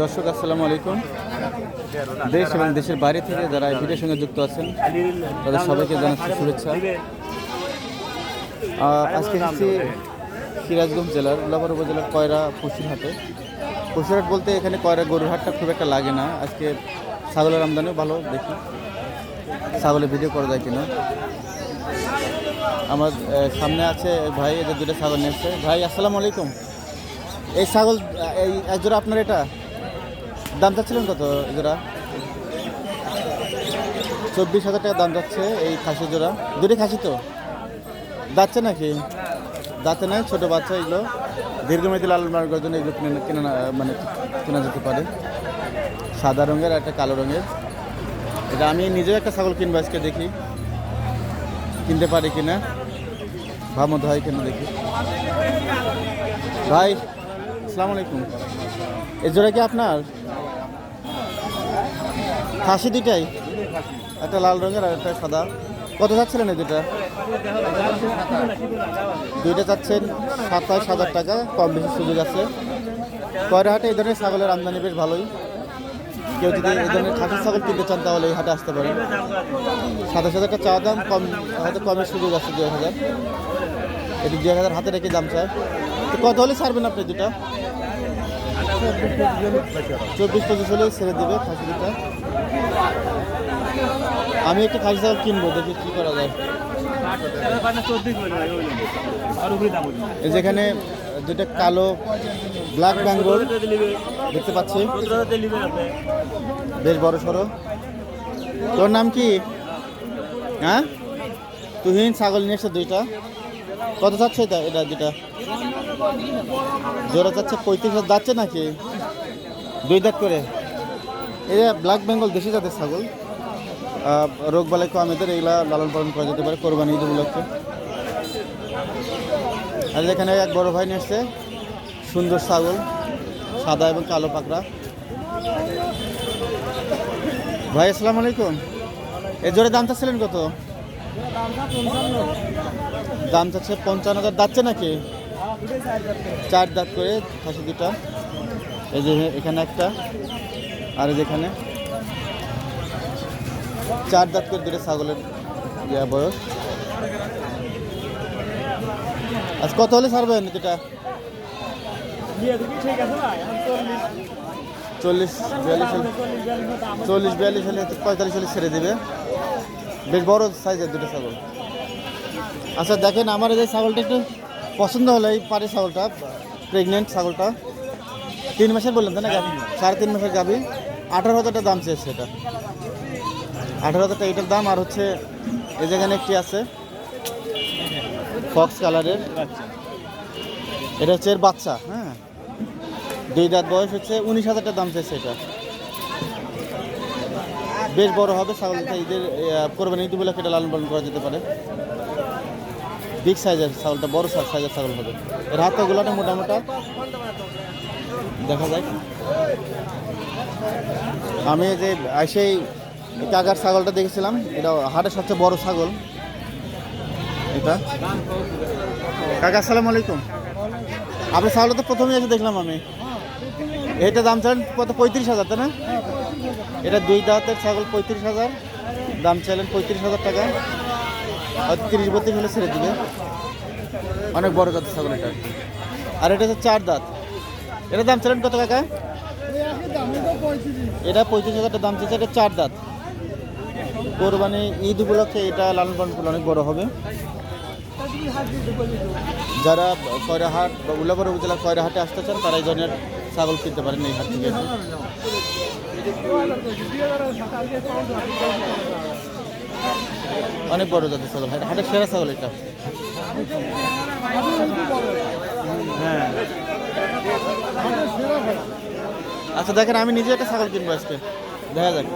দর্শক, আসসালামু আলাইকুম। দেশ এবং দেশের বাইরে থেকে যারা এই ভিডিওর সঙ্গে যুক্ত আছেন, তাদের সবাইকে জানাচ্ছি শুভেচ্ছা। আজকে এসেছি সিরাজগঞ্জ জেলার উল্লাপাড়া উপজেলার কয়রা পশুরহাটে। পশুরহাট বলতে এখানে কয়রা গরুর হাটটা খুব একটা লাগে না। আজকে ছাগলের আমদানিও ভালো, দেখি ছাগলের ভিডিও করা যায় কিনা। আমার সামনে আছে ভাই এদের দুটো ছাগল নিয়ে ভাই, আসসালামু আলাইকুম। এই ছাগল, এই এক জোড়া আপনার এটা? দাম চাচ্ছিলেন কত জোড়া? চব্বিশ হাজার টাকা দাম যাচ্ছে এই খাসি জোড়া। দুটি খাসি তো? যাচ্ছে নাকি? যাচ্ছে না ছোটো বাচ্চা এগুলো। দীর্ঘমেয়াদী লালন করার জন্য এগুলো কিনে কেনা মানে কেনা যেতে পারে। সাদা রঙের আর একটা কালো রঙের। এটা আমি নিজেও একটা ছাগল কিনবো আজকে দেখি। কিনতে পারি কিনা? ভাবমত হয় কিনা দেখি। ভাই আসসালামু আলাইকুম। জোড়া কি আপনার? খাসি দুইটাই? একটা লাল রঙের আর একটা সাদা। কত যাচ্ছিলেন এই দুটা দুইটা চাচ্ছেন সাতাশ হাজার টাকা, কম বেশি সুযোগ আছে। কয়রা হাটে এই ধরনের ছাগলের আমদানি বেশ ভালোই। কেউ যদি এই ধরনের খাসি ছাগল কিনতে চান, তাহলে এই হাটে আসতে পারেন। সাতাশ হাজার টাকা চাওয়া দাম কম, হয়তো কমের সুযোগ আছে দু হাজার। এটি দু হাজার হাতে রেখে দাম চায়। তো কত হলে ছাড়বেন আপনি দুটা চব্বিশ পঁচিশ হলে ছেড়ে দেবে খাসি দুটা আমি একটা খাসি ছাগল কিনবো, দেখি কি করা যায়। যেখানে দুটা কালো ব্ল্যাক বেঙ্গল দেখতে পাচ্ছি। বেশ বড় সড়ো। তোর নাম কি? হ্যাঁ? তুহিন, ছাগল নিয়ে এসছে দুইটা। কত চাচ্ছে এটা দুটা জোড়া যাচ্ছে পঁয়ত্রিশ হাজার যাচ্ছে নাকি? দুই দাঁত করে। যে ব্ল্যাক বেঙ্গল দেশি জাতের ছাগল রোগ বালাই কম এদের এগুলা লালন পালন করা যেতে পারে কোরবানি ঈদ উপলক্ষে। আর এখানে এক বড় ভাই নিয়ে এসছে সুন্দর ছাগল, সাদা এবং কালো পাকড়া। ভাই, আসসালামু আলাইকুম। এর জোরে দাম চাচ্ছিলেন কত? দাম চাচ্ছে পঞ্চান্ন হাজার যাচ্ছে নাকি? চার দাঁত করে খাসি দুটা। এই যে এখানে একটা, আর যেখানে চার দাঁত করে দুটো ছাগলের ইয়া বয়স। আজ কত হলে ছাড়বেন দুটা? চল্লিশ, বিয়াল্লিশ চল্লিশ, বিয়াল্লিশ হলে পঁয়তাল্লিশ হলে ছেড়ে দেবে। বেশ বড় সাইজের দুটো ছাগল। আচ্ছা দেখেন আমার এই ছাগলটা একটু পছন্দ হলো এই পাড়ি ছাগলটা প্রেগনেন্ট ছাগলটা। তিন মাসের বললেন তাই না গাভি? সাড়ে তিন মাসের গাভি। আঠারো হাজার টাকা দাম চেয়েছে এটা। আঠারো হাজার টাকা এটার দাম, আর হচ্ছে এই যেখানে একটি আছে ফক্স কালারের এটা হচ্ছে এর বাচ্চা হ্যাঁ। দুই দাঁত বয়স হচ্ছে, উনিশ হাজার টাকা দাম চেয়েছে এটা। বেশ বড় হবে ছাগলটা, ঈদের কোরবানি ঈদ উপলক্ষে এটা লালন পালন করা যেতে পারে। বিগ সাইজের ছাগলটা, বড় সাইজের ছাগল হবে। এর হাত গুলাটা মোটামোটা দেখা যায় আমি যে সেই কাকার ছাগলটা দেখেছিলাম, এটা হাটের সবচেয়ে বড় ছাগল। এটা। কাকা, আসসালামু আলাইকুম। আপনার ছাগলটা তো প্রথমে এসে দেখলাম আমি। এটা দাম চান কত? পঁয়ত্রিশ হাজার, তাই না? এটা দুই দাঁতের ছাগল, পঁয়ত্রিশ হাজার। দাম চাইলেন পঁয়ত্রিশ হাজার টাকা। তিরিশ বত্রিশ হলে ছেড়ে দিবে। অনেক বড় জাতের ছাগল এটা। আর এটা হচ্ছে চার দাঁত। এটা দাম চাইলেন কত কাকা? এটা পঁয়ত্রিশ হাজার দাম চাইছে এটা চার দাঁত। কোরবানি ঈদ উপলক্ষে এটা লালন পালন করলে অনেক বড় হবে। যারা কয়রাহাট বা উল্লাপাড়া উপজেলা কয়রাহাটে আসতে চান তারা এই ধরনের ছাগল কিনতে পারেন এই হাট থেকে। অনেক বড় জাতের ছাগল। হাটের সেরা ছাগল এটা। হ্যাঁ। আচ্ছা দেখেন, আমি নিজে একটা ছাগল কিনবো আজকে। দেখা যাক।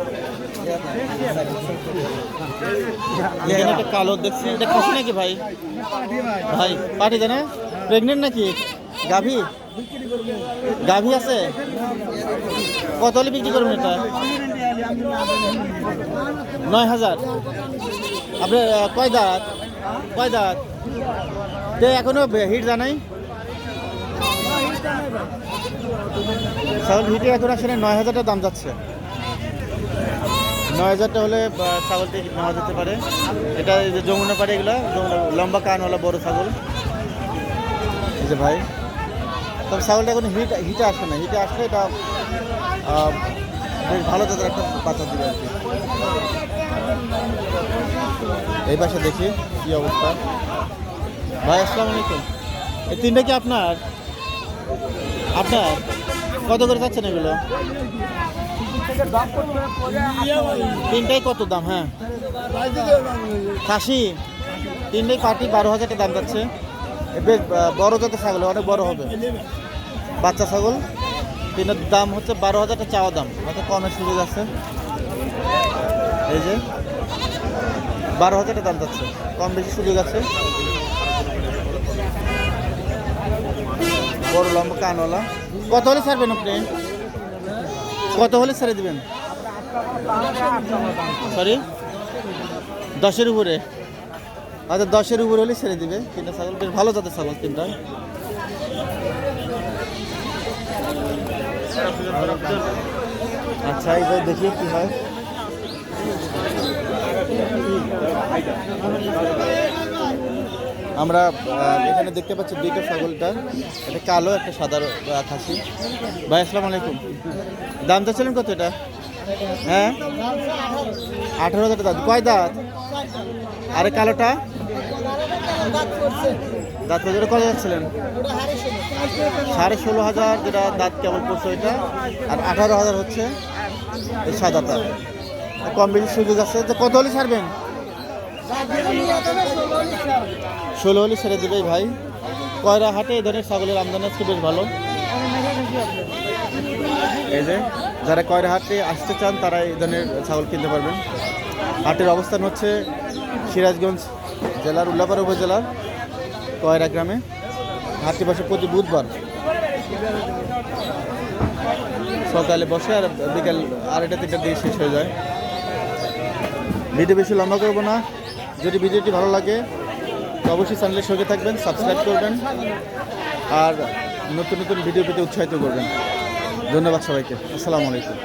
একটা কালো দেখছি। এটা খাসি নাকি ভাই? ভাই পাঠি না? প্রেগনেন্ট নাকি? গাভী? গাভী আছে? কত হলে বিক্রি করবেন এটা? নয় হাজার। আপনি কয় দাঁত? কয় দাঁত? তে এখনও হিট জানাই ছাগল হিটে এখন আসলে নয় হাজারটা দাম যাচ্ছে। নয় হাজারটা হলে ছাগলটি নেওয়া যেতে পারে। এটা যে যমুনা পাড়ে এগুলো লম্বা কানওয়ালা বড় ছাগল। এই যে ভাই তবে ছাগলটা এখন হিট হিটে আসে না। হিটে আসলে এটা বেশ ভালো তাদের একটা বাচ্চা দিবে আর কি। এই পাশে দেখি কি অবস্থা। ভাই, আসসালামু আলাইকুম। এই তিনটা কি আপনার? আপনার? কত করে যাচ্ছেন এগুলো? তিনটাই কত দাম হ্যাঁ? খাসি? তিনটাই পাটি, বারো হাজার টাকা দাম যাচ্ছে। বেশ বড় জাতের ছাগল, অনেক বড় হবে। বাচ্চা ছাগল তিনের দাম হচ্ছে বারো হাজার চাওয়া দাম। হয়তো কমের সুযোগ আছে। এই যে, বারো হাজার দাম যাচ্ছে। কম বেশি সুযোগ আছে। বড় লম্বা কানওয়ালা। কত হলে ছাড়বেন আপনি? কত হলে ছেড়ে দিবেন? সরি দশের উপরে। আচ্ছা দশের উপরে হলে ছেড়ে দিবে। তিনটা ছাগল বেশ ভালো জাতের ছাগল তিনটা। আচ্ছা এবার দেখি কি হয়। আমরা এখানে দেখতে পাচ্ছি দুইটা ছাগলটা। একটা কালো, একটা সাদা খাসি। ভাই, আসসালামু আলাইকুম। দাম চাচ্ছিলেন কত এটা? হ্যাঁ? আঠারো হাজার দাঁত কয় দাঁত? আরে কালোটা? দাঁত কত কত যাচ্ছিলেন? সাড়ে ষোলো হাজার যেটা দাঁত কেমন পড়ছে ওইটা আর আঠারো হাজার হচ্ছে এই সাদাটা কম বেশি সুযোগ আছে তো কত হলে ছাড়বেন? ষোলো হলে ছেড়ে দেবে ভাই। কয়রা হাটে এই ধরনের ছাগলের আমদানি আজকে বেশ ভালো। এই যে যারা কয়রা হাটে আসতে চান তারা এই ধরনের ছাগল কিনতে পারবেন। হাটের অবস্থান হচ্ছে সিরাজগঞ্জ জেলার উল্লাপাড়া উপজেলার কয়রা গ্রামে। হাটটি বসে প্রতি বুধবার। সকালে বসে আর বিকাল আড়াইটা, তিনটার দিকে শেষ হয়ে যায়। ভিডিও বেশি লম্বা করব না। যদি ভিডিওটি ভালো লাগে অবশ্যই চ্যানেলের সঙ্গে থাকবেন সাবস্ক্রাইব করবেন, আর নতুন নতুন ভিডিও পেতে উৎসাহিত করবেন। ধন্যবাদ সবাইকে। আসসালামু আলাইকুম।